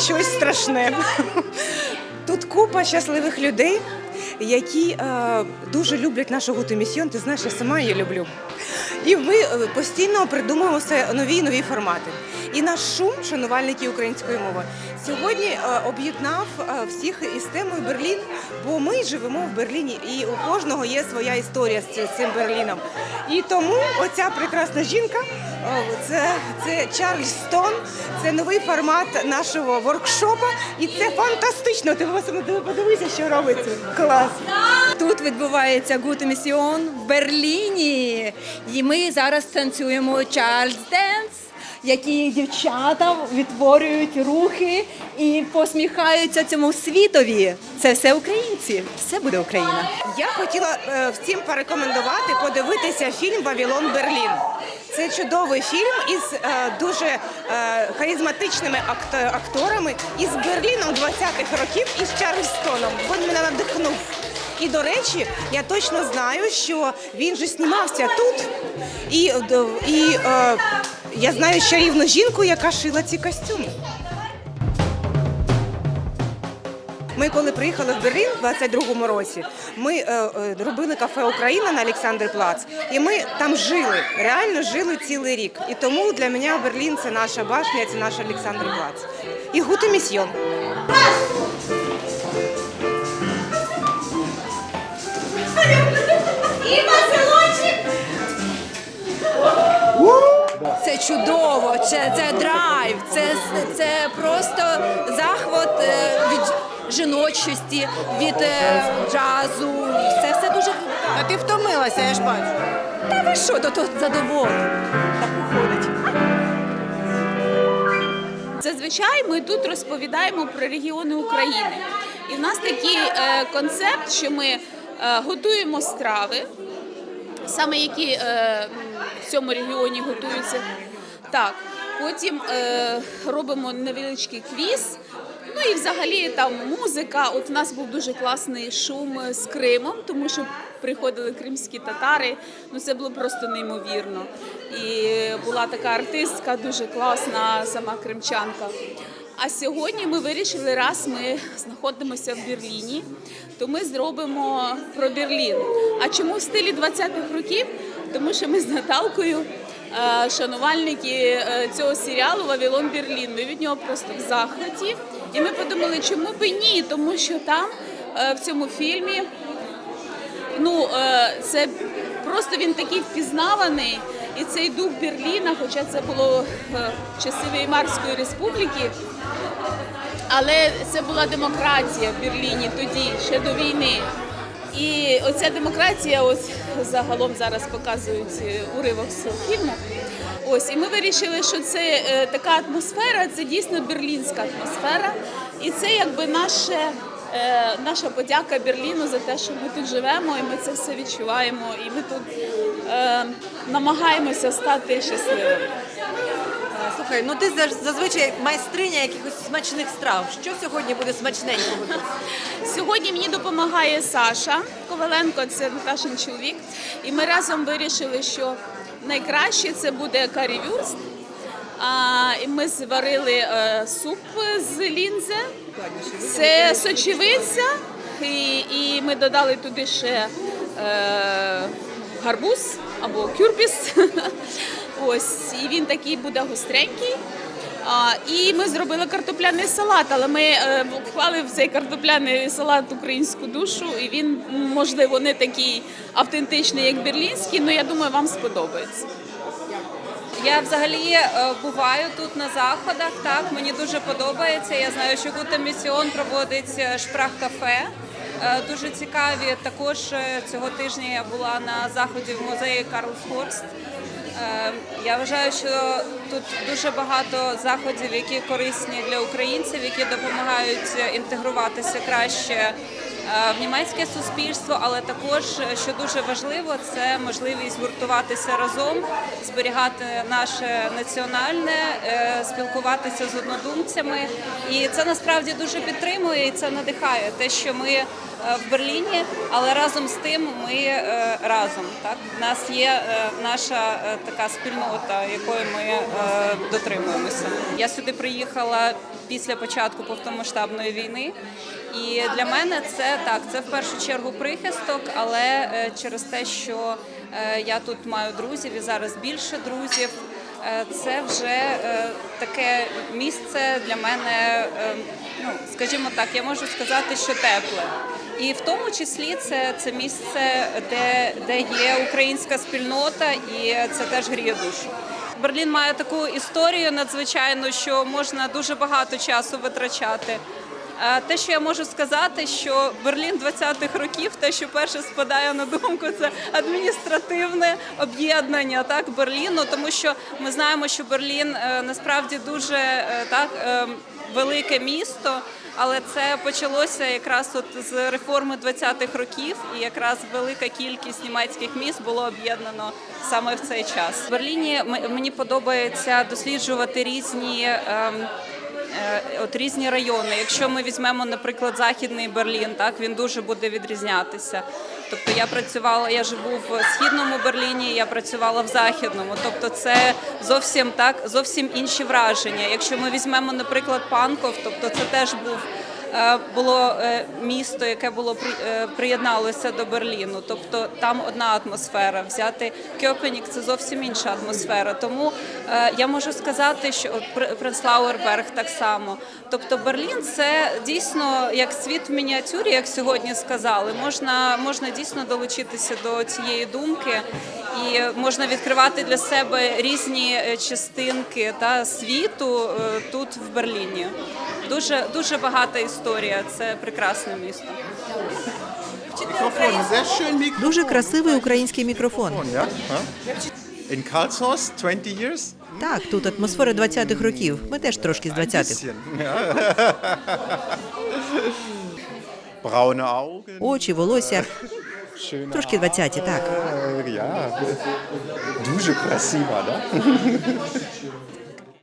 щось страшне. Тут купа щасливих людей, які е, дуже люблять нашу гуту. Ти знаєш, я сама її люблю. І ми е, постійно придумуємо все нові і нові формати. І наш шум, шанувальники української мови, сьогодні е, об'єднав е, всіх із темою Берлін, бо ми живемо в Берліні, і у кожного є своя історія з цим Берліном. І тому оця прекрасна жінка це, це Чарльз Стон, це новий формат нашого воркшопа, і це фантастично. Ти подивися, що робиться. Клас. Тут відбувається Гуте Місіон в Берліні. І ми зараз танцюємо Чарльз Денс, які дівчата відтворюють рухи і посміхаються цьому світові. Це все українці, все буде Україна. Я хотіла е, всім порекомендувати подивитися фільм Вавилон Берлін. Це чудовий фільм із е, дуже е, харизматичними акт- акторами із Берліном 20-х років і з Чарльстоном. Він мене надихнув. І до речі, я точно знаю, що він же знімався тут, і, і я знаю чарівну жінку, яка шила ці костюми. Ми коли приїхали в Берлін в 22-му році, ми е, е, робили кафе Україна на Олександр Плац, і ми там жили, реально жили цілий рік. І тому для мене Берлін це наша башня, це наш Олександр Плац. І гуте місьйон. Це чудово, це, це драйв, це, це просто захват е, від жіночості, від е, джазу. Це все дуже А ти втомилася, я ж бачу. Та ви що, то, то задоволені. Так виходить. Зазвичай ми тут розповідаємо про регіони України. І в нас такий е, концепт, що ми е, готуємо страви, саме які е, в цьому регіоні готуються. Так, потім е, робимо невеличкий квіз. Ну і взагалі там музика. От в нас був дуже класний шум з Кримом, тому що приходили кримські татари. Ну це було просто неймовірно. І була така артистка, дуже класна, сама кримчанка. А сьогодні ми вирішили, раз ми знаходимося в Берліні, то ми зробимо про Берлін. А чому в стилі 20-х років? Тому що ми з Наталкою шанувальники е, цього серіалу Вавилон Берлін. Ми від нього просто в захваті. І ми подумали, чому б і ні, тому що там е, в цьому фільмі ну е, це просто він такий впізнаваний. І цей дух Берліна, хоча це було е, в часи Веймарської республіки, але це була демократія в Берліні тоді, ще до війни. І оця демократія, ось загалом зараз показують е, уривок з фільму. Ось, і ми вирішили, що це е, така атмосфера, це дійсно берлінська атмосфера. І це якби наше, е, наша подяка Берліну за те, що ми тут живемо, і ми це все відчуваємо, і ми тут е, намагаємося стати щасливими. Слухай, ну ти зазвичай майстриня якихось смачних страв. Що сьогодні буде смачненького? Сьогодні мені допомагає Саша Коваленко, це Наташин чоловік. І ми разом вирішили, що найкраще це буде карівюрст. А, і ми зварили е, суп з лінзе. Це сочевиця, і, і ми додали туди ще е, гарбуз або кюрбіс. Ось, і він такий буде гостренький. А, і ми зробили картопляний салат, але ми е, вклали в цей картопляний салат українську душу, і він, можливо, не такий автентичний, як берлінський, але я думаю, вам сподобається. Я взагалі е, буваю тут на заходах. Так мені дуже подобається. Я знаю, що Гута Місіон проводить е, шпрах кафе. Е, Дуже цікаві. Також цього тижня я була на заході в музеї Карлсхорст. Е, Я вважаю, що тут дуже багато заходів, які корисні для українців, які допомагають е, інтегруватися краще в німецьке суспільство, але також, е, що дуже важливо, це можливість гуртуватися разом, зберігати наше національне, е, спілкуватися з однодумцями. І це насправді дуже підтримує і це надихає те, що ми е, в Берліні, але разом з тим ми е, разом. Так, в нас є е, наша е, така спільнота, якої ми е, дотримуємося. Я сюди приїхала після початку повномасштабної війни. І для мене це так, це в першу чергу прихисток, але е, через те, що е, я тут маю друзів і зараз більше друзів. е, Це вже таке місце для мене, ну скажімо так, я можу сказати, що тепле. І в тому числі це, це місце, де, де є українська спільнота, і це теж гріє душу. Берлін має таку історію надзвичайну, що можна дуже багато часу витрачати. Е, Те, що я можу сказати, що Берлін 20-х років, те, що перше спадає на думку, це адміністративне об'єднання так Берліну, тому що ми знаємо, що Берлін е, насправді дуже е, так велике місто. Але це почалося якраз от з реформи 20-х років, і якраз велика кількість німецьких міст було об'єднано саме в цей час. В Берліні мені подобається досліджувати різні. Е, От різні райони. Якщо ми візьмемо, наприклад, західний Берлін, так він дуже буде відрізнятися. Тобто я працювала, я живу в східному Берліні, я працювала в західному. Тобто, це зовсім так, зовсім інші враження. Якщо ми візьмемо, наприклад, Панков, тобто це теж був. Е, Було е, місто, яке було е, приєдналося до Берліну, тобто там одна атмосфера. Взяти Кьопенік це зовсім інша атмосфера. Тому я можу сказати, що Пренслауерберг так само. Тобто Берлін це дійсно як світ в мініатюрі, як сьогодні сказали. Можна, можна дійсно долучитися до цієї думки і можна відкривати для себе різні частинки та світу тут в Берліні. Дуже дуже багата історія. Це прекрасне місто. Дуже красивий український мікрофон. Karlshorst, 20 years? Так, тут атмосфера 20-х років. Ми теж трошки з 20-х. Bisschen, ja. Очі, волосся. Трошки 20-ті, так. Дуже красиво, да?